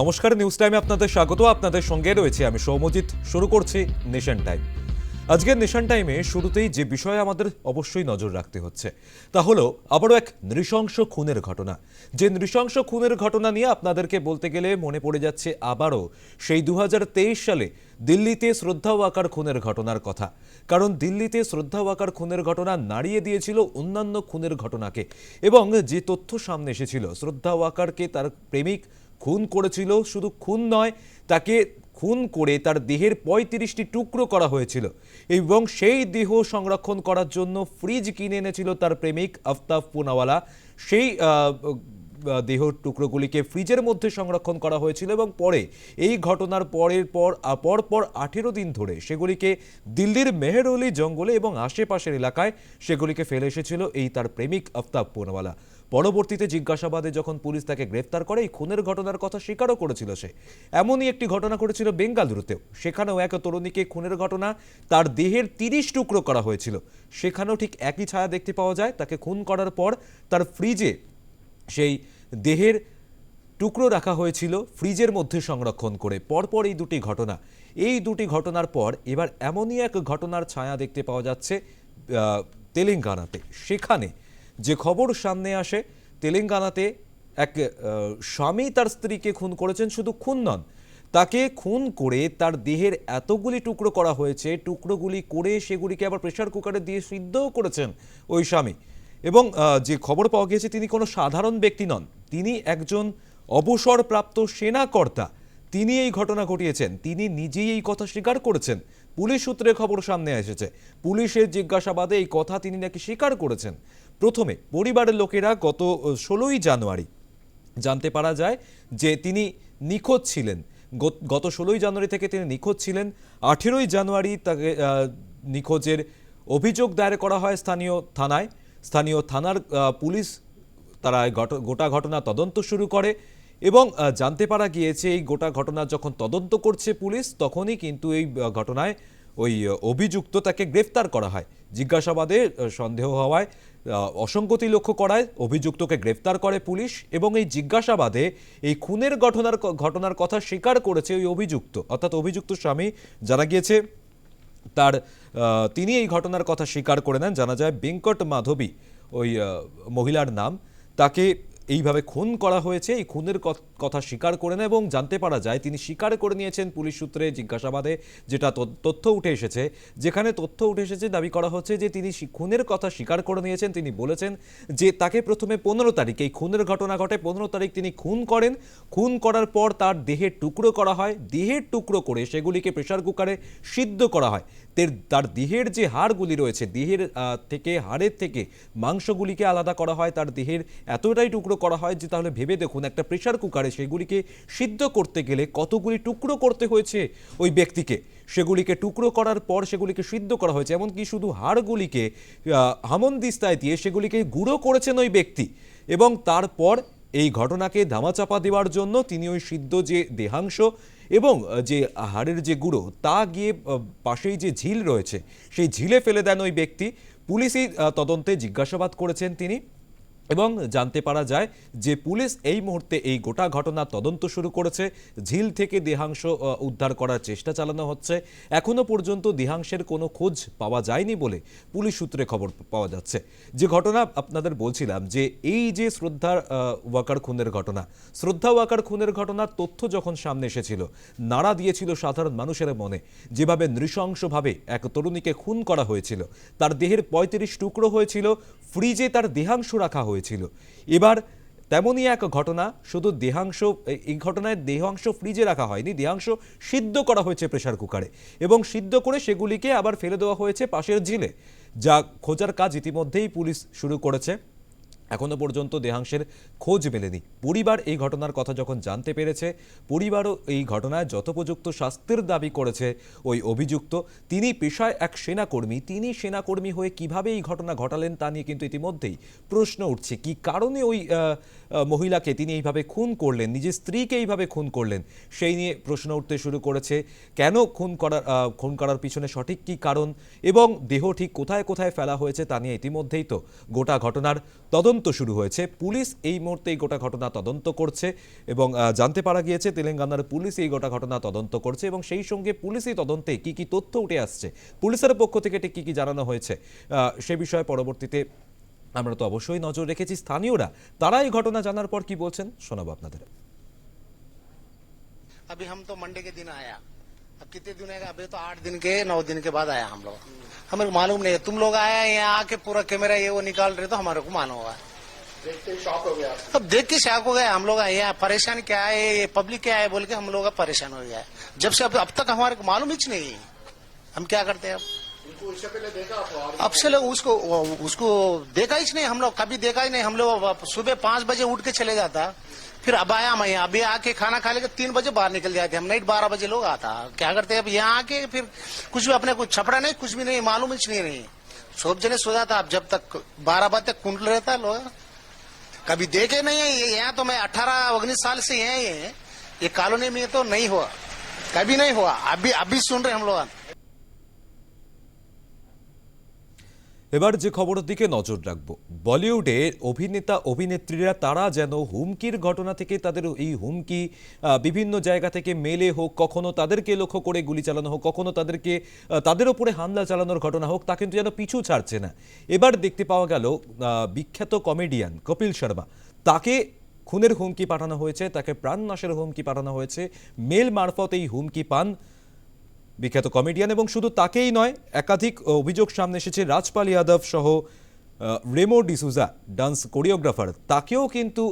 নমস্কার নিউজ টাইমে আপনাদের স্বাগত। আপনাদের সঙ্গে রয়েছে আমি সৌমজিৎ। শুরু করছি নেশন টাইম আজকের নেশন টাইমে শুরুতেই যে বিষয়ে আমাদের অবশ্যই নজর রাখতে হচ্ছে, তা হলো আবারও এক নৃশংস খুনের ঘটনা। যে নৃশংস খুনের ঘটনা নিয়ে আপনাদেরকে বলতে গেলে মনে পড়ে যাচ্ছে আবারও সেই দু হাজার তেইশ সালে দিল্লিতে শ্রদ্ধা ওয়াকার খুনের ঘটনার কথা। কারণ দিল্লিতে শ্রদ্ধা ওয়াকার খুনের ঘটনা নাড়িয়ে দিয়েছিল অন্যান্য খুনের ঘটনাকে। এবং যে তথ্য সামনে এসেছিল, শ্রদ্ধা ওয়াকারকে তার প্রেমিক খুন করেছিল শুধু খুন নয় তাকে খুন করে তার দেহের পঁয়ত্রিশটি টুকরো করা হয়েছিল এবং সেই দেহ সংরক্ষণ করার জন্য ফ্রিজ কিনে এনেছিল তার প্রেমিক আফতাব পুনাওয়ালা। সেই দেহ টুকরোগুলিকে ফ্রিজের মধ্যে সংরক্ষণ করা হয়েছিল এবং পরে এই ঘটনার পরের পর আহ, পর পর আঠেরো দিন ধরে সেগুলিকে দিল্লির মেহেরলি জঙ্গলে এবং আশেপাশের এলাকায় সেগুলিকে ফেলে এসেছিল এই তার প্রেমিক আফতাব পুনাওয়ালা। পরবর্তীতে জিজ্ঞাসাবাদে যখন পুলিশ তাকে গ্রেফতার করে, এই খুনের ঘটনার কথা স্বীকারও করেছিল সে। এমনই একটি ঘটনা করেছিল বেঙ্গালুরুতেও। সেখানেও এক তরুণীকে খুনের ঘটনা তার দেহের তিরিশ টুকরো করা হয়েছিল। সেখানেও ঠিক একই ছায়া দেখতে পাওয়া যায়। তাকে খুন করার পর তার ফ্রিজে সেই দেহের টুকরো রাখা হয়েছিল ফ্রিজের মধ্যে সংরক্ষণ করে। পরপর এই দুটি ঘটনা। এই দুটি ঘটনার পর এবার এমনই এক ঘটনার ছায়া দেখতে পাওয়া যাচ্ছে তেলেঙ্গানাতে। সেখানে যে খবর সামনে আসে, তেলেঙ্গানাতে এক স্বামী তার স্ত্রীকে খুন করেছেন, শুধু খুন নন, তাকে খুন করে তার দেহের এতগুলি টুকরো করা হয়েছে, টুকরোগুলি করে সেগুলিকে আবার প্রেশার কুকারে দিয়ে সিদ্ধও করেছেন ওই স্বামী। এবং যে খবর পাওয়া গিয়েছে, তিনি কোনো সাধারণ ব্যক্তি নন, তিনি একজন অবসরপ্রাপ্ত সেনাকর্তা। তিনি এই ঘটনা ঘটিয়েছেন, তিনি নিজেই এই কথা স্বীকার করেছেন। পুলিশ সূত্রে খবর সামনে এসেছে, পুলিশের জিজ্ঞাসাবাদে এই কথা তিনি নাকি স্বীকার করেছেন। প্রথমে পরিবারের লোকেরা গত ষোলোই জানুয়ারি জানতে পারা যায় যে তিনি নিখোঁজ ছিলেন। গত- ষোলোই জানুয়ারি থেকে তিনি নিখোঁজ ছিলেন। আঠেরোই জানুয়ারি তাকে নিখোঁজের অভিযোগ দায়ের করা হয় স্থানীয় থানায়। স্থানীয় থানার পুলিশ তারা গোটা ঘটনা তদন্ত শুরু করে এবং জানতে পারা গিয়েছে এই গোটা ঘটনা যখন তদন্ত করছে পুলিশ, তখনই কিন্তু এই ঘটনায় ওই অভিযুক্ত তাকে গ্রেফতার করা হয়। জিজ্ঞাসাবাদে সন্দেহ হওয়ায় অসঙ্গতি লক্ষ্য করায় অভিযুক্তকে গ্রেফতার করে পুলিশ এবং এই জিজ্ঞাসাবাদে এই খুনের ঘটনার ঘটনার কথা স্বীকার করেছে ওই অভিযুক্ত। অর্থাৎ অভিযুক্ত স্বামী জানা গিয়েছে তার তিনি এই ঘটনার কথা স্বীকার করে নেন। জানা যায়, বেঙ্কট মাধবী, ওই মহিলার নাম, তাকে এইভাবে খুন করা হয়েছে, এই খুনের কথা স্বীকার করে নেন এবং জানতে পারা যায় তিনি স্বীকার করে নিয়েছেন পুলিশ সূত্রে জিজ্ঞাসাবাদে যেটা তথ্য- তথ্য উঠে এসেছে। যেখানে তথ্য উঠে এসেছে, দাবি করা হচ্ছে যে তিনি খুনের কথা স্বীকার করে নিয়েছেন। তিনি বলেছেন যে তাকে প্রথমে পনেরো তারিখ, এই খুনের ঘটনা ঘটে পনেরো তারিখ তিনি খুন করেন। খুন করার পর তার দেহের টুকরো করা হয়। দেহের টুকরো করে সেগুলিকে প্রেশার কুকারে সিদ্ধ করা হয়। তের- দেহের যে হাড়গুলি রয়েছে, দেহের থেকে, হাড়ের থেকে মাংসগুলিকে আলাদা করা হয়, তার দেহের এতটাই টুকরো করা হয় যে তাহলে ভেবে দেখুন, একটা প্রেশার কুকারে সেগুলিকে সিদ্ধ করতে গেলে কতগুলি টুকরো করতে হয়েছে ওই ব্যক্তিকে? সেগুলিকে টুকরো করার পর সেগুলিকে সিদ্ধ করা হয়েছে, এমনকি শুধু হাড়গুলিকে হামনদিস্তায় দিয়ে সেগুলিকে গুঁড়ো করেছেন ওই ব্যক্তি। এবং তারপর এই ঘটনাকে ধামাচাপা দেওয়ার জন্য তিনি ওই সিদ্ধ যে দেহাংশ এবং যে হাড়ের যে গুঁড়ো, তা গিয়ে পাশেই যে ঝিল রয়েছে, সেই ঝিলে ফেলে দেন ওই ব্যক্তি। পুলিশই তদন্তে জিজ্ঞাসাবাদ করেছেন তিনি। এবং জানতে পারা যায় যে পুলিশ এই মুহূর্তে এই গোটা ঘটনার তদন্ত শুরু করেছে। ঝিল থেকে দেহাংশ উদ্ধার করার চেষ্টা চালানো হচ্ছে। এখনও পর্যন্ত দেহাংশের কোনো খোঁজ পাওয়া যায়নি বলে পুলিশ সূত্রে খবর পাওয়া যাচ্ছে। যে ঘটনা আপনাদের বলছিলাম যে এই যে শ্রদ্ধার আহ, ওয়াকার খুনের ঘটনা শ্রদ্ধা ওয়াকার খুনের ঘটনার তথ্য যখন সামনে এসেছিল নাড়া দিয়েছিল সাধারণ মানুষের মনে যেভাবে নৃশংসভাবে এক তরুণীকে খুন করা হয়েছিল তার দেহের পঁয়ত্রিশ টুকরো হয়েছিল ফ্রিজে তার দেহাংশ রাখা হয়েছিল। এবার তেমনই এক ঘটনা, শুধু দেহাংশ, এই ঘটনায় দেহাংশ ফ্রিজে রাখা হয়নি, দেহাংশ সিদ্ধ করা হয়েছে প্রেশার কুকারে এবং সিদ্ধ করে সেগুলিকে আবার ফেলে দেওয়া হয়েছে পাশের ঝিলে, যা খোঁজার কাজ ইতিমধ্যেই পুলিশ শুরু করেছে। এখনও পর্যন্ত দেহাংশের খোঁজ মেলেনি। পরিবার এই ঘটনার কথা যখন জানতে পেরেছে, পরিবারও এই ঘটনায় যথোপযুক্ত শাস্তির দাবি করেছে ওই অভিযুক্ত। তিনি পেশায় এক সেনাকর্মী, তিনি সেনাকর্মী হয়ে কীভাবে এই ঘটনা ঘটালেন তা নিয়ে কিন্তু ইতিমধ্যেই প্রশ্ন উঠছে। কি কারণে ওই মহিলাকে তিনি এইভাবে খুন করলেন, নিজের স্ত্রীকে এইভাবে খুন করলেন, সেই নিয়ে প্রশ্ন উঠতে শুরু করেছে। কেন খুন করার খুন করার পিছনে সঠিক কী কারণ এবং দেহ ঠিক কোথায় কোথায় ফেলা হয়েছে তা নিয়ে ইতিমধ্যেই তো গোটা ঘটনার তদন্ত শুরু হয়েছে পুলিশ এই মুহূর্তে এই গোটা ঘটনা তদন্ত করছে এবং আহ, জানতে পারা গিয়েছে তেলেঙ্গানার পুলিশ এই গোটা ঘটনা তদন্ত করছে এবং সেই সঙ্গে পুলিশ এই তদন্তে কি কি তথ্য উঠে আসছে পুলিশের পক্ষ থেকে ঠিক কি কি জানানো হয়েছে আহ, সে বিষয়ে পরবর্তীতে আমরা তো অবশ্যই নজর রেখেছি স্থানীয়রা তারা এই ঘটনা জানার পর কি বলছেন শোনাবো আপনাদের अभी हम तो मंडे के दिन आया अब कितने दिन आएगा अभी तो आठ दिन के नौ दिन के बाद आया हम लोग हमें मालूम नहीं है। तुम लोग आया यहाँ आके पूरा कैमरा ये वो निकाल रहे तो हमारे को मालूम हुआ अब देख के शॉक हो गया हम लोग यहाँ परेशान क्या है ये पब्लिक क्या है बोल के हम लोग परेशान हो गया जब से अब, अब तक हमारे को मालूम ही नहीं। हम क्या करते हैं अब? अब से लोग उसको उसको देखा ही नहीं हम लोग कभी देखा ही नहीं। हम लोग सुबह पाँच बजे उठ के चले जाता। फिर अब आया मैं अभी आके खाना खा लेकर तीन बजे बाहर निकल जाते हम नाइट बारह बजे लोग आता। क्या करते हैं? अब यहाँ आके फिर कुछ भी अपने कुछ छपड़ा नहीं, कुछ भी नहीं, मालूम नहीं नहीं सब जने सो जाता। अब जब तक बारह बजे तक कुंडल रहता है लोग। कभी देखे नहीं है यहाँ तो मैं अठारह उन्नीस साल से यहाँ ये कॉलोनी में तो नहीं हुआ। कभी नहीं हुआ। अभी अभी सुन रहे हम लोग। এবার যে খবরের দিকে নজর রাখব। বলিউডে অভিনেতা, অভিনেত্রীরা তারা যেন হুমকির ঘটনা থেকে তাদের এই হুমকি বিভিন্ন জায়গা থেকে মেলে হোক, কখনো তাদেরকে লক্ষ্য করে গুলি চালানো হোক, কখনো তাদেরকে তাদের ওপরে হামলা চালানোর ঘটনা হোক, তা কিন্তু যেন পিছু ছাড়ছে না। এবার দেখতে পাওয়া গেল বিখ্যাত কমেডিয়ান কপিল শর্মা। তাকে খুনের হুমকি পাঠানো হয়েছে, তাকে প্রাণনাশের হুমকি পাঠানো হয়েছে। মেল মারফত এই হুমকি পান। বিখ্যাত কমেডিয়ান এবং শুধু তাকেই নয়, একাধিক অভিযোগ সামনে এসেছে। রাজপাল যাদব সহ রেমো ডিসুজা ডান্স কোরিওগ্রাফার, তাকেও কিন্তু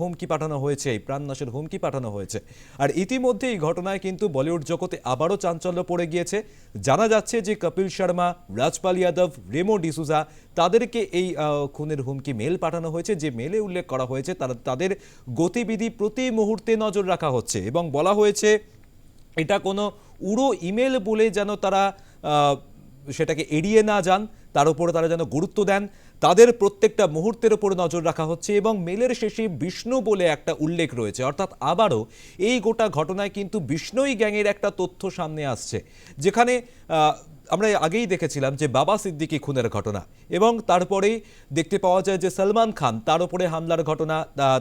হুমকি পাঠানো হয়েছে, এই প্রাণনাশের হুমকি পাঠানো হয়েছে। আর ইতিমধ্যে এই ঘটনায় কিন্তু বলিউড জগতে আবারও চাঞ্চল্য পড়ে গিয়েছে। জানা যাচ্ছে যে কপিল শর্মা, রাজপাল যাদব, রেমো ডিসুজা তাদেরকে এই খুনের হুমকি মেল পাঠানো হয়েছে। যে মেলে উল্লেখ করা হয়েছে, তারা, তাদের গতিবিধি প্রতি মুহূর্তে নজর রাখা হচ্ছে এবং বলা হয়েছে এটা কোনো উড়ো ইমেল বলে যেন তারা সেটাকে এড়িয়ে না যান, তার উপরে তারা যেন গুরুত্ব দেন। তাদের প্রত্যেকটা মুহূর্তের ওপর নজর রাখা হচ্ছে এবং মেলের শেষে বিষ্ণু বলে একটা উল্লেখ রয়েছে। অর্থাৎ আবারও এই গোটা ঘটনায় কিন্তু বিষ্ণুই গ্যাংয়ের একটা তথ্য সামনে আসছে, যেখানে আমরা আগেই দেখেছিলাম যে বাবা সিদ্দিকী খুনের ঘটনা এবং তারপরেই দেখতে পাওয়া যায় যে সলমান খান, তার উপরে হামলার ঘটনা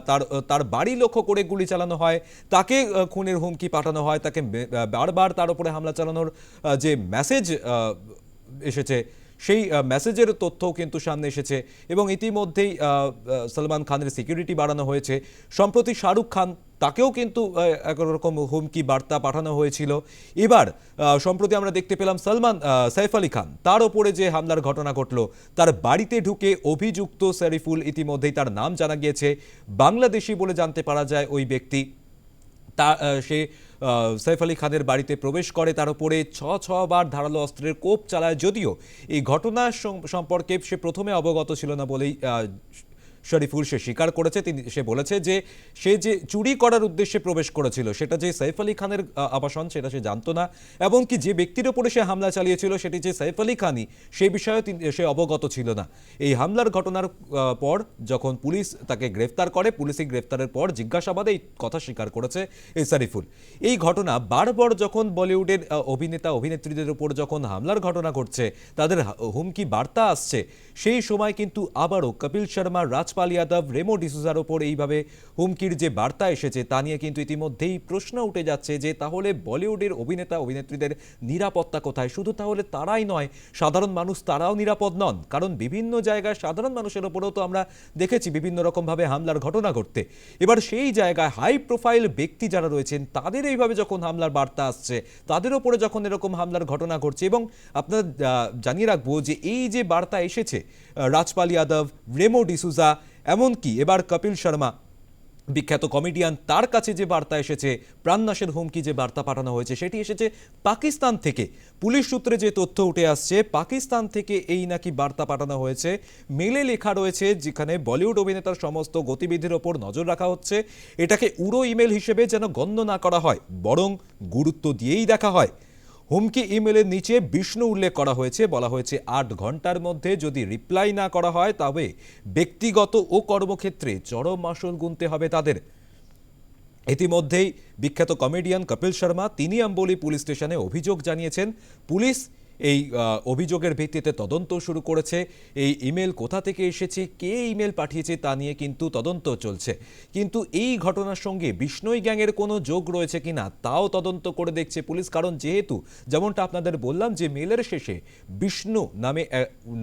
তার তার বাড়ি লক্ষ্য করে গুলি চালানো হয়, তাকে খুনের হুমকি পাঠানো হয়, তাকে বারবার তার উপরে হামলা চালানোর যে মেসেজ এসেছে, সেই মেসেজের তথ্যও কিন্তু সামনে এসেছে এবং ইতিমধ্যেই সলমান খানের সিকিউরিটি বাড়ানো হয়েছে। সম্প্রতি শাহরুখ খান তাকেও কিন্তু একরকম হুমকি বার্তা পাঠানো হয়েছিল। এবার সম্প্রতি আমরা দেখতে পেলাম সলমান সাইফ আলী খান, তার ওপরে যে হামলার ঘটনা ঘটলো, তার বাড়িতে ঢুকে অভিযুক্ত শরীফুল ইতিমধ্যেই তার নাম জানা গিয়েছে। বাংলাদেশি বলে জানতে পারা যায় ওই ব্যক্তি। তা সে সাইফ আলী খানের বাড়িতে প্রবেশ করে, তার উপরে ছ ছ বার ধারালো অস্ত্রের কোপ চালায়। যদিও এই ঘটনা সম্পর্কে সে প্রথমে অবগত ছিল না বলেই শরীফুল সে স্বীকার করেছে, তিনি, সে বলেছে যে সে যে চুরি করার উদ্দেশ্যে প্রবেশ করেছিল, সেটা যে সাইফ আলী খানের আবাসন, সেটা সে জানতো না। এমনকি যে ব্যক্তির ওপরে সে হামলা চালিয়েছিল, সেটি যে সাইফ আলী খানই, সে বিষয়ে সে অবগত ছিল না। এই হামলার ঘটনার পর যখন পুলিশ তাকে গ্রেফতার করে, পুলিশি গ্রেফতারের পর জিজ্ঞাসাবাদে এই কথা স্বীকার করেছে এই সারিফুল। এই ঘটনা বারবার যখন বলিউডের অভিনেতা, অভিনেত্রীদের উপর যখন হামলার ঘটনা ঘটছে, তাদের হুমকি বার্তা আসছে, সেই সময় কিন্তু আবারও কপিল শর্মা রাজপাল যাদব রেমো ডিসুজার ওপর এইভাবে হুমকির যে বার্তা এসেছে, তা নিয়ে কিন্তু ইতিমধ্যেই প্রশ্ন উঠে যাচ্ছে যে, তাহলে বলিউডের অভিনেতা, অভিনেত্রীদের নিরাপত্তা কোথায়? শুধু তাহলে তারাই নয়, সাধারণ মানুষ তারাও নিরাপদ নন। কারণ বিভিন্ন জায়গায় সাধারণ মানুষের ওপরেও তো আমরা দেখেছি বিভিন্ন রকমভাবে হামলার ঘটনা ঘটতে। এবার সেই জায়গায় হাই প্রোফাইল ব্যক্তি যারা রয়েছেন, তাদের এইভাবে যখন হামলার বার্তা আসছে, তাদের ওপরে যখন এরকম হামলার ঘটনা ঘটছে এবং আপনারা জানিয়ে রাখব যে, এই যে বার্তা এসেছে রাজপাল যাদব রেমো ডিসুজা এমনকি এবার কপিল শর্মা, বিখ্যাত কমেডিয়ান তার কাছে যে বার্তা এসেছে, প্রাণনাশের হুমকি যে বার্তা পাঠানো হয়েছে, সেটি এসেছে পাকিস্তান থেকে। পুলিশ সূত্রে যে তথ্য উঠে আসছে, পাকিস্তান থেকে এই নাকি বার্তা পাঠানো হয়েছে। মেলে লেখা রয়েছে, যেখানে বলিউড অভিনেতার সমস্ত গতিবিধির ওপর নজর রাখা হচ্ছে। এটাকে উড়ো ইমেল হিসেবে যেন গণ্য না করা হয়, বরং গুরুত্ব দিয়েই দেখা হয়। হুমকি ইমেলের নিচে বিষ্ণু উল্লেখ করা হয়েছে। বলা হয়েছে, আট ঘণ্টার মধ্যে যদি রিপ্লাই না করা হয়, তবে ব্যক্তিগত ও কর্মক্ষেত্রে চরম আসল গুনতে হবে তাদের। ইতিমধ্যেই বিখ্যাত কমেডিয়ান কপিল শর্মা, তিনি আম্বলি পুলিশ স্টেশনে অভিযোগ জানিয়েছেন, পুলিশ এই অভিযোগের ভিত্তিতে তদন্ত শুরু করেছে। এই ইমেল কোথা থেকে এসেছে, কে ইমেল পাঠিয়েছে তা নিয়ে কিন্তু তদন্ত চলছে। কিন্তু এই ঘটনার সঙ্গে বিষ্ণই গ্যাংয়ের কোনো যোগ রয়েছে কিনা তাও তদন্ত করে দেখছে পুলিশ। কারণ যেহেতু, যেমনটা আপনাদের বললাম যে মেলের শেষে বিষ্ণু নামে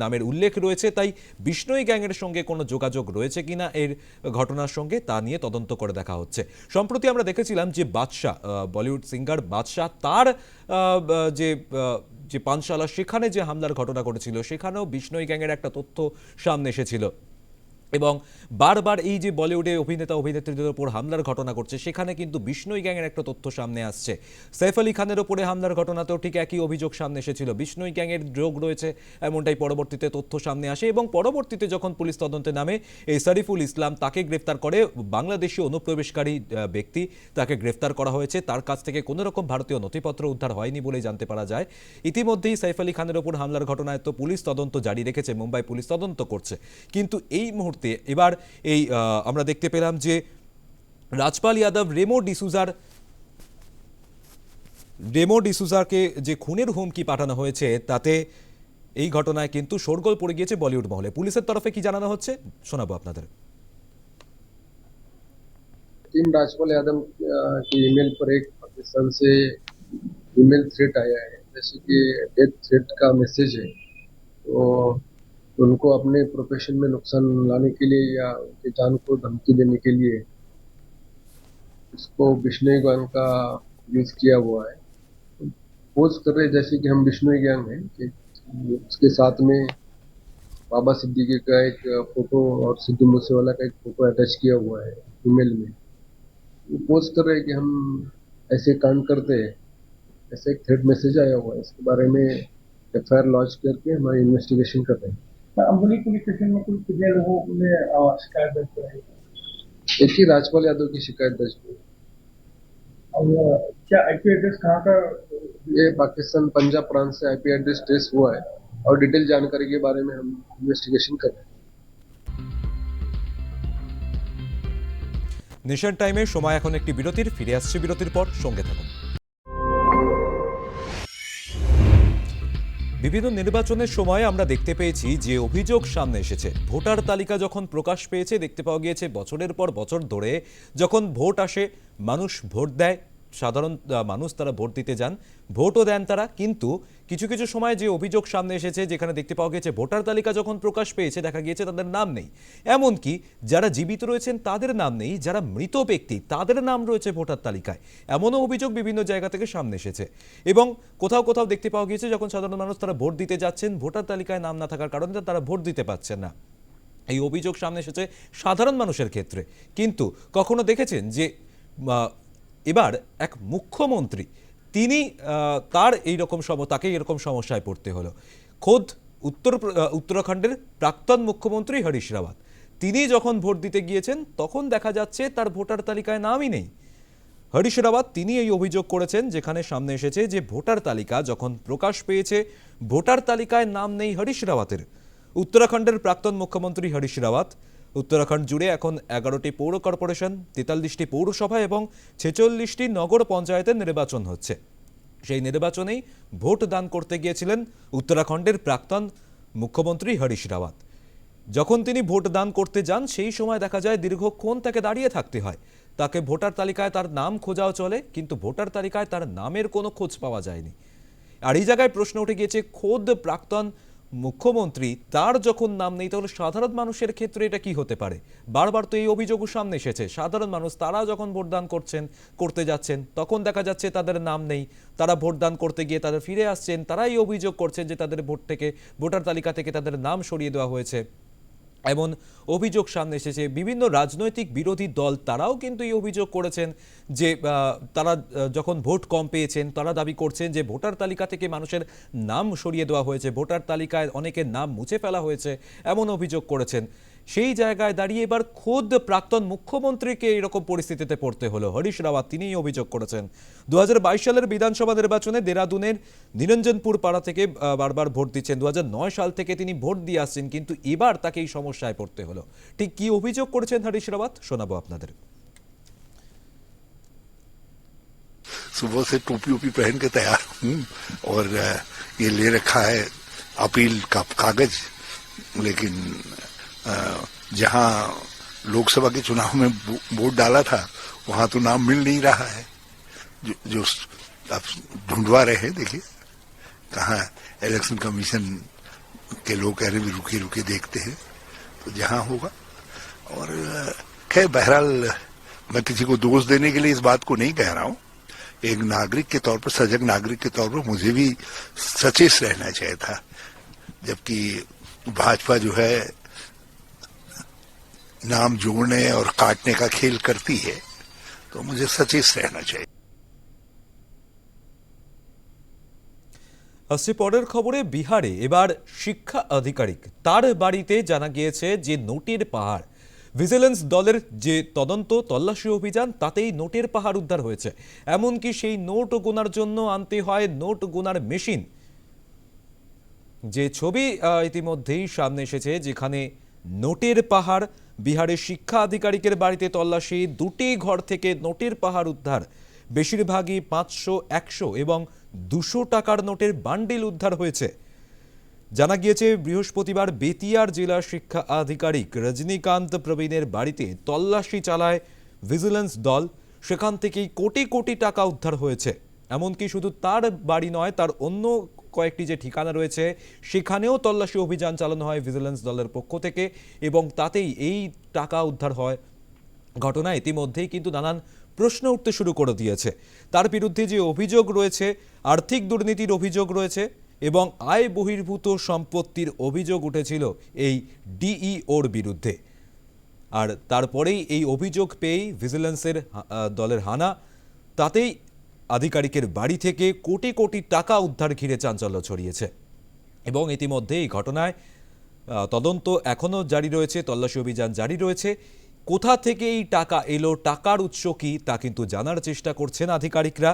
নামের উল্লেখ রয়েছে, তাই বিষ্ণই গ্যাংয়ের সঙ্গে কোনো যোগাযোগ রয়েছে কিনা এর ঘটনার সঙ্গে তা নিয়ে তদন্ত করে দেখা হচ্ছে। সম্প্রতি আমরা দেখেছিলাম যে বাদশাহ বলিউড সিঙ্গার বাদশাহ তার যে যে পানশালা সেখানে যে হামলার ঘটনা ঘটেছিল সেখানেও বিষ্ণই গ্যাংয়ের একটা তথ্য সামনে এসেছিল। এবং বারবার এই যে বলিউডে অভিনেতা, অভিনেত্রীদের ওপর হামলার ঘটনা করছে সেখানে কিন্তু বিষ্ণই গ্যাংয়ের একটা তথ্য সামনে আসছে। সৈফ আলী খানের ওপরে হামলার ঘটনাতেও ঠিক একই অভিযোগ সামনে এসেছিল। বিষ্ণই গ্যাংয়ের যোগ রয়েছে এমনটাই পরবর্তীতে তথ্য সামনে আসে এবং পরবর্তীতে যখন পুলিশ তদন্তে নামে, এই শরীফুল ইসলাম তাকে গ্রেফতার করে বাংলাদেশি অনুপ্রবেশকারী ব্যক্তি তাকে গ্রেফতার করা হয়েছে। তার কাছ থেকে কোনো রকম ভারতীয় নথিপত্র উদ্ধার হয়নি বলে জানতে পারা যায়। ইতিমধ্যেই সাইফ আলী খানের ওপর হামলার ঘটনায় তো পুলিশ তদন্ত জারি রেখেছে, মুম্বাই পুলিশ তদন্ত করছে। কিন্তু এই মুহূর্তে এবার এই আহ, আমরা দেখতে পেলাম যে রাজপাল যাদব রেমো ডিসুজার রেমো ডিসুজাকে যে খুনের হুমকি পাঠানো হয়েছে তাতে এই ঘটনায় কিন্তু শোরগোল পড়ে গিয়েছে বলিউড মহলে পুলিশের তরফে কি জানানো হচ্ছে শোনাবো আপনাদের टीम राजपाल यादव अ, की ईमेल पर एक पाकिस्तान से ईमेल थ्रेट आया है जैसे कि डेथ थ्रेट का मैसेज है तो उनको अपने प्रोफेशन में नुकसान लाने के लिए या उनके जान को धमकी देने के लिए इसको बिश्नोई गैंग का यूज़ किया हुआ है। पोज कर रहे जैसे कि हम बिश्नोई गैंग हैं, कि उसके साथ में बाबा सिद्दीकी का एक फ़ोटो और सिद्धू मूसेवाला का एक फ़ोटो अटैच किया हुआ है ईमेल में। वो पोस्ट कर रहे हैं कि हम ऐसे कांड करते हैं। ऐसे एक थ्रेड मैसेज आया हुआ है, इसके बारे में एफ़ आई आर लॉन्च करके हमारी इन्वेस्टिगेशन कर रहे हैं। अम्बुली पुलिस स्टेशन में कुल कितने लोगों ने अ, शिकायत दर्ज कराई एक ही राजपाल यादव की शिकायत दर्ज हुई और अ, क्या आईपी एड्रेस कहाँ का ये पाकिस्तान पंजाब प्रांत से आईपी एड्रेस ट्रेस हुआ है और डिटेल जानकारी के बारे में हम इन्वेस्टिगेशन कर रहे हैं নেশন টাইমে সময় এখন একটি বিরতির ফিরে আসছে বিরতির পর সঙ্গে থাকুন বিভিন্ন নির্বাচনের সময় আমরা দেখতে পেয়েছি যে অভিযোগ সামনে এসেছে। ভোটার তালিকা যখন প্রকাশ পেয়েছে, দেখতে পাওয়া গিয়েছে বছরের পর বছর ধরে যখন ভোট আসে, মানুষ ভোট দেয় সাধারণ মানুষ তারা ভোট দিতে যান, ভোটও দেন তারা, কিন্তু কিছু কিছু সময় যে অভিযোগ সামনে এসেছে, যেখানে দেখতে পাওয়া গেছে ভোটার তালিকা যখন প্রকাশ পেয়েছে, দেখা গিয়েছে তাদের নাম নেই। এমনকি যারা জীবিত রয়েছেন, তাদের নাম নেই, যারা মৃত ব্যক্তি, তাদের নাম রয়েছে ভোটার তালিকায়। এমনও অভিযোগ বিভিন্ন জায়গা থেকে সামনে এসেছে। এবং কোথাও কোথাও দেখতে পাওয়া গিয়েছে, যখন সাধারণ মানুষ তারা ভোট দিতে যাচ্ছেন, ভোটার তালিকায় নাম না থাকার কারণে তারা ভোট দিতে পারছেন না। এই অভিযোগ সামনে এসেছে সাধারণ মানুষের ক্ষেত্রে। কিন্তু কখনো দেখেছেন যে এবার এক মুখ্যমন্ত্রী, তিনি তার এই রকম সম, তাকে এরকম সমস্যায় পড়তে হলো। খোদ উত্তর উত্তরাখণ্ডের প্রাক্তন মুখ্যমন্ত্রী হরিশ রাওয়াত। তিনি যখন ভোট দিতে গিয়েছেন, তখন দেখা যাচ্ছে তার ভোটার তালিকায় নামই নেই। হরিশ রাওয়াত, তিনি এই অভিযোগ করেছেন, যেখানে সামনে এসেছে যে ভোটার তালিকা যখন প্রকাশ পেয়েছে, ভোটার তালিকায় নাম নেই হরিশ রাওয়াতের। উত্তরাখণ্ডের প্রাক্তন মুখ্যমন্ত্রী হরিশ রাওয়াত উত্তরাখণ্ড জুড়ে এখন এগারোটি পৌর কর্পোরেশন, তেতাল্লিশটি পৌরসভা এবং ছেচল্লিশটি নগর পঞ্চায়েতের নির্বাচন হচ্ছে। সেই নির্বাচনেই ভোট দান করতে গিয়েছিলেন উত্তরাখণ্ডের প্রাক্তন মুখ্যমন্ত্রী হরিশ রাওয়াত। যখন তিনি ভোট দান করতে যান, সেই সময় দেখা যায় দীর্ঘক্ষণ তাকে দাঁড়িয়ে থাকতে হয়। তাকে ভোটার তালিকায় তার নাম খোঁজাও চলে, কিন্তু ভোটার তালিকায় তার নামের কোনো খোঁজ পাওয়া যায়নি। আর এই জায়গায় প্রশ্ন উঠে গিয়েছে, খোদ প্রাক্তন মুখ্যমন্ত্রী তার যখন নাম নেই, তাহলে সাধারণ মানুষের ক্ষেত্রে এটা কি হতে পারে? বারবার তো এই অভিযোগও সামনে এসেছে। সাধারণ মানুষ, তারা যখন ভোটদান করছেন, করতে যাচ্ছেন, তখন দেখা যাচ্ছে তাদের নাম নেই। তারা ভোটদান করতে গিয়ে তাদের ফিরে আসছেন, তারাই অভিযোগ করছেন যে তাদের ভোট থেকে, ভোটার তালিকা থেকে তাদের নাম সরিয়ে দেওয়া হয়েছে। এমন অভিযোগ সামনে এসেছে। বিভিন্ন রাজনৈতিক বিরোধী দল তারাও কিন্তু এই অভিযোগ করেছেন যে তারা যখন ভোট কম পেয়েছেন, তারা দাবি করছেন যে, ভোটার তালিকা থেকে মানুষের নাম সরিয়ে দেওয়া হয়েছে। ভোটার তালিকায় অনেকের নাম মুছে ফেলা হয়েছে, এমন অভিযোগ করেছেন। সেই জায়গায় দাঁড়িয়ে এবার খোদ প্রাক্তন মুখ্যমন্ত্রীকে এরকম পরিস্থিতিতে পড়তে হলো হরিশ রাওয়াত তিনিই অভিযোগ করেছেন দু সালের বিধানসভা নির্বাচনে দেরাদুনের নিরঞ্জনপুর পাড়া থেকে আহ, বারবার ভোট দিচ্ছেন দু সাল থেকে তিনি ভোট দিয়ে আসছেন কিন্তু এবার তাকে এই সমস্যায় পড়তে হলো ঠিক কি অভিযোগ করেছেন হরিশ রাওয়াত শোনাবো আপনাদের सुबह से टोपी ओपी पहन के तैयार हूँ और अ, ये ले रखा है अपील का कागज लेकिन अ, जहाँ लोकसभा के चुनाव में वोट डाला था वहाँ तो नाम मिल नहीं रहा है। जो, जो आप ढूंढवा रहे हैं देखिए कहाँ इलेक्शन कमीशन के लोग कह रहे भी रुके रुके देखते हैं तो जहाँ होगा। और खैर बहरहाल मैं किसी को दोष देने के लिए इस बात को नहीं कह रहा हूँ। एक नागरिक के तौर पर सजग नागरिक के तौर पर मुझे भी सचेत रहना चाहिए था जबकि भाजपा जो है नाम जोड़ने और काटने का खेल करती है तो मुझे सचेत रहना चाहिए আসছে পরের খবরে বিহারে এবার শিক্ষা আধিকারিক তার বাড়িতে জানা গিয়েছে যে নোটের পাহাড় ভিজিলেন্স দলের যে তদন্ত তল্লাশি অভিযান তাতেই নোটের পাহাড় উদ্ধার হয়েছে এমনকি সেই নোট গোনার জন্য আনতে হয় নোট গোনার মেশিন যে ছবি আহ, ইতিমধ্যেই সামনে এসেছে যেখানে নোটের পাহাড় বিহারের শিক্ষা আধিকারিকের বাড়িতে তল্লাশি, দুটি ঘর থেকে নোটের পাহাড় উদ্ধার, বেশিরভাগই পাঁচশো, একশো এবং দুশো টাকার নোটের বান্ডিল উদ্ধার হয়েছে। জানা গিয়েছে, বৃহস্পতিবার বেতিয়ার জেলা শিক্ষা আধিকারিক রজনীকান্ত প্রবীণের বাড়িতে তল্লাশি চালায় ভিজিলেন্স দল। সেখান থেকেই কোটি কোটি টাকা উদ্ধার হয়েছে। এমনকি শুধু তার বাড়ি নয়, তার অন্য কয়েকটি যে ঠিকানা রয়েছে, সেখানেও তল্লাশি অভিযান চালানো হয় ভিজিলেন্স দলের পক্ষ থেকে এবং তাতেই এই টাকা উদ্ধার হয়। ঘটনা ইতিমধ্যেই কিন্তু নানান প্রশ্ন উঠতে শুরু করে দিয়েছে। তার বিরুদ্ধে যে অভিযোগ রয়েছে, আর্থিক দুর্নীতির অভিযোগ রয়েছে এবং আয় বহির্ভূত সম্পত্তির অভিযোগ উঠেছিল এই ডিইওর বিরুদ্ধে। আর তারপরেই এই অভিযোগ পেয়েই ভিজিলেন্সের দলের হানা। তাতেই আধিকারিকের বাড়ি থেকে কোটি কোটি টাকা উদ্ধার ঘিরে চাঞ্চল্য ছড়িয়েছে। এবং ইতিমধ্যে এই ঘটনায় তদন্ত এখনও জারি রয়েছে, তল্লাশি অভিযান জারি রয়েছে। কোথা থেকে এই টাকা এলো, টাকার উৎস কি, তা কিন্তু জানার চেষ্টা করছেন আধিকারিকরা।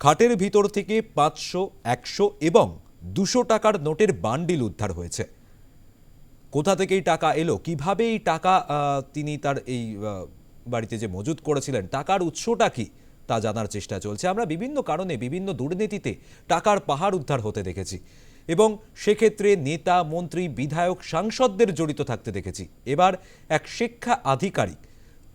খাটের ভিতর থেকে পাঁচশো, একশো এবং দুশো টাকার নোটের বান্ডিল উদ্ধার হয়েছে। কোথা থেকে এই টাকা এলো, কীভাবে এই টাকা তিনি তার এই বাড়িতে যে মজুত করেছিলেন, টাকার উৎসটা কি তা জানার চেষ্টা চলছে। আমরা বিভিন্ন কারণে বিভিন্ন দুর্নীতিতে টাকার পাহাড় উদ্ধার হতে দেখেছি এবং সেক্ষেত্রে নেতা, মন্ত্রী, বিধায়ক, সাংসদদের জড়িত থাকতে দেখেছি। এবার এক শিক্ষা আধিকারিক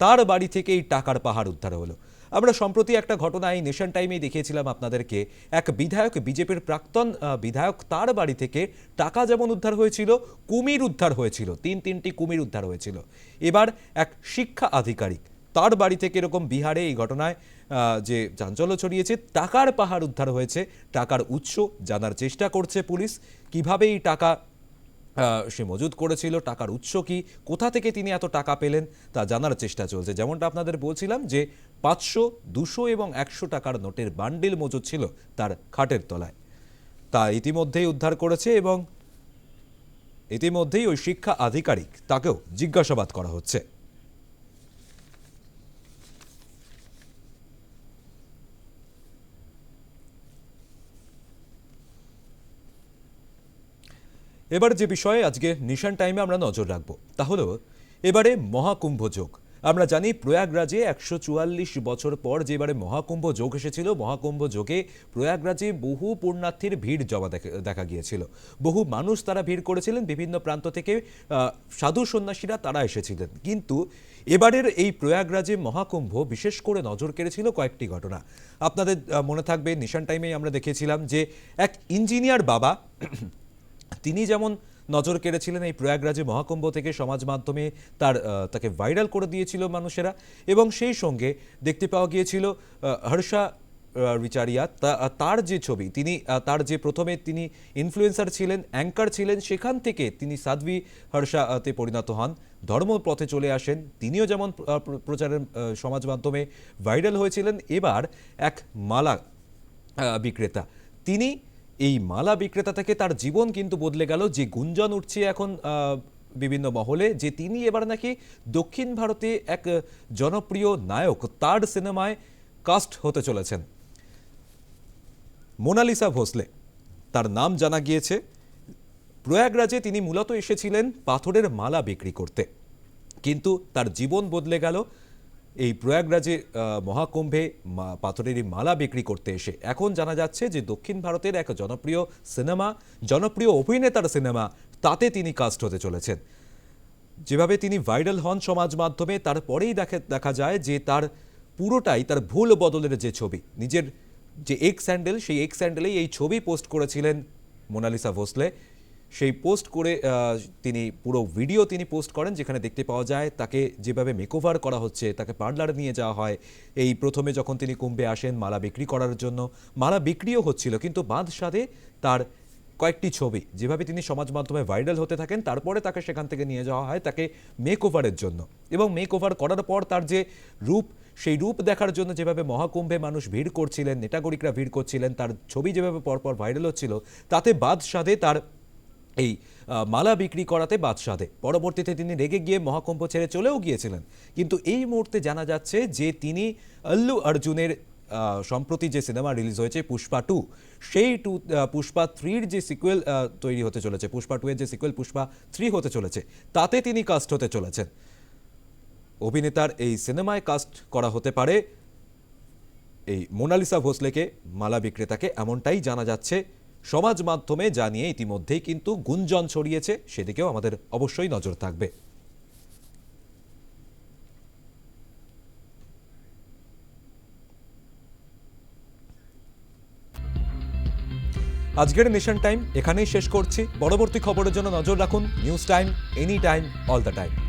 তার বাড়ি থেকে এই টাকার পাহাড় উদ্ধার হলো। আমরা সম্প্রতি একটা ঘটনা এই নেশন টাইমেই দেখিয়েছিলাম আপনাদেরকে। এক বিধায়ক, বিজেপির প্রাক্তন বিধায়ক তার বাড়ি থেকে টাকা যেমন উদ্ধার হয়েছিল, কুমির উদ্ধার হয়েছিল। তিন তিনটি কুমির উদ্ধার হয়েছিল। এবার এক শিক্ষা আধিকারিক তার বাড়ি থেকে এরকম বিহারে এই ঘটনায় যে চাঞ্চল্য ছড়িয়েছে, টাকার পাহাড় উদ্ধার হয়েছে, টাকার উৎস জানার চেষ্টা করছে পুলিশ। কীভাবে এই টাকা সে মজুদ করেছিল, টাকার উৎস কি, কোথা থেকে তিনি এত টাকা পেলেন, তা জানার চেষ্টা চলছে। যেমনটা আপনাদের বলছিলাম যে, পাঁচশো, দুশো এবং একশো টাকার নোটের বান্ডিল মজুদ ছিল তার খাটের তলায়। তা ইতিমধ্যেই উদ্ধার করেছে এবং ইতিমধ্যেই ওই শিক্ষা আধিকারিক তাকেও জিজ্ঞাসাবাদ করা হচ্ছে। এবার যে বিষয়ে আজকে নিশান টাইমে আমরা নজর রাখব, তা হলো, এবারে মহাকুম্ভ যোগ। আমরা জানি প্রয়াগরাজে একশো চুয়াল্লিশ বছর পর যে এবারে মহাকুম্ভ যোগ এসেছিল, মহাকুম্ভ যোগে প্রয়াগরাজে বহু পুণ্যার্থীর ভিড় জমা দেখা- গিয়েছিল। বহু মানুষ তারা ভিড় করেছিলেন, বিভিন্ন প্রান্ত থেকে সাধু সন্ন্যাসীরা তারা এসেছিলেন। কিন্তু এবারের এই প্রয়াগরাজে মহাকুম্ভ বিশেষ করে নজর কেড়েছিল কয়েকটি ঘটনা। আপনাদের মনে থাকবে, নিশান টাইমেই আমরা দেখেছিলাম যে এক ইঞ্জিনিয়ার বাবা তিনি যেমন নজর কেড়েছিলেন এই প্রয়াগরাজে মহাকুম্ভ থেকে সমাজ মাধ্যমে তার তাকে ভাইরাল করে দিয়েছিল মানুষেরা এবং সেই সঙ্গে দেখতে পাওয়া গিয়েছিল হর্ষা রিচারিয়া তার যে ছবি, তিনি তার যে প্রথমে তিনি ইনফ্লুয়েন্সার ছিলেন অ্যাঙ্কার ছিলেন, সেখান থেকে তিনি সাধ্বী হর্ষাতে পরিণত হন। ধর্মপথে চলে আসেন। তিনিও যেমন প্রচারের সমাজ মাধ্যমে ভাইরাল হয়েছিলেন। এবার এক মালা বিক্রেতা। তিনি এই মালা বিক্রেতা থেকে তার জীবন কিন্তু বদলে গেল। যে গুঞ্জন উঠছে এখন বিভিন্ন মহলে, যে তিনি এবার নাকি দক্ষিণ ভারতে এক জনপ্রিয় নায়ক তার সিনেমায় কাস্ট হতে চলেছেন। মোনালিসা ভোসলে, তার নাম জানা গিয়েছে। প্রয়াগরাজে তিনি মূলত এসেছিলেন পাথরের মালা বিক্রি করতে। কিন্তু তার জীবন বদলে গেল এই প্রয়াগরাজে মহাকুম্ভে পাথরের মালা বিক্রি করতে এসে এখন জানা যাচ্ছে যে দক্ষিণ ভারতের এক জনপ্রিয় সিনেমা, জনপ্রিয় অভিনেতার সিনেমা, তাতে তিনি কাস্ট হতে চলেছেন। যেভাবে তিনি ভাইরাল হন সমাজ মাধ্যমে তারপরেই দেখে, দেখা যায় যে তার পুরোটাই তার ভুল বদলের যে ছবি, নিজের যে এক্স স্যান্ডেল সেই এক্স স্যান্ডেলেই এই ছবি পোস্ট করেছিলেন মোনালিসা ভোসলে। সেই পোস্ট করে তিনি পুরো ভিডিও তিনি পোস্ট করেন, যেখানে দেখতে পাওয়া যায় তাকে যেভাবে মেকওভার করা হচ্ছে, তাকে পার্লারে নিয়ে যাওয়া হয়। এই প্রথমে যখন তিনি কুম্ভে আসেন, মালা বিক্রি করার জন্য, মালা বিক্রিও হচ্ছিল, কিন্তু বাঁধ সাধে তার কয়েকটি ছবি, যেভাবে তিনি সমাজ মাধ্যমে ভাইরাল হতে থাকেন, তারপরে তাকে সেখান থেকে নিয়ে যাওয়া হয় তাকে মেক ওভারের জন্য। এবং মেক ওভার করার পর তার যে রূপ, সেই রূপ দেখার জন্য যেভাবে মহাকুম্ভে মানুষ ভিড় করছিলেন নেটাগরিকরা ভিড় করছিলেন, তার ছবি যেভাবে পরপর ভাইরাল হচ্ছিল, তাতে বাদ সাধে তার এই মালা বিক্রি করাতে বাদ সাধে পরবর্তীতে তিনি রেগে গিয়ে মহাকুম্ভ ছেড়ে চলেও গিয়েছিলেন। কিন্তু এই মুহূর্তে জানা যাচ্ছে যে তিনি আল্লু অর্জুনের সম্প্রতি যে সিনেমা রিলিজ হয়েছে পুষ্পা টু, সেই টু পুষ্পা থ্রির যে সিকুয়েল তৈরি হতে চলেছে, পুষ্পা টু এর যে সিকুয়েল পুষ্পা থ্রি হতে চলেছে, তাতে তিনি কাস্ট হতে চলেছেন। অভিনেতার এই সিনেমায় কাস্ট করা হতে পারে এই মোনালিসা ভোসলেকে, মালা বিক্রেতাকে, এমনটাই জানা যাচ্ছে সমাজ মাধ্যমে জানিয়ে ইতিমধ্যেই কিন্তু গুঞ্জন ছড়িয়েছে, সেদিকেও আমাদের অবশ্যই নজর থাকবে। আজকের নেশন টাইম এখানেই শেষ করছি। পরবর্তী খবরের জন্য নজর রাখুন news time any time all the time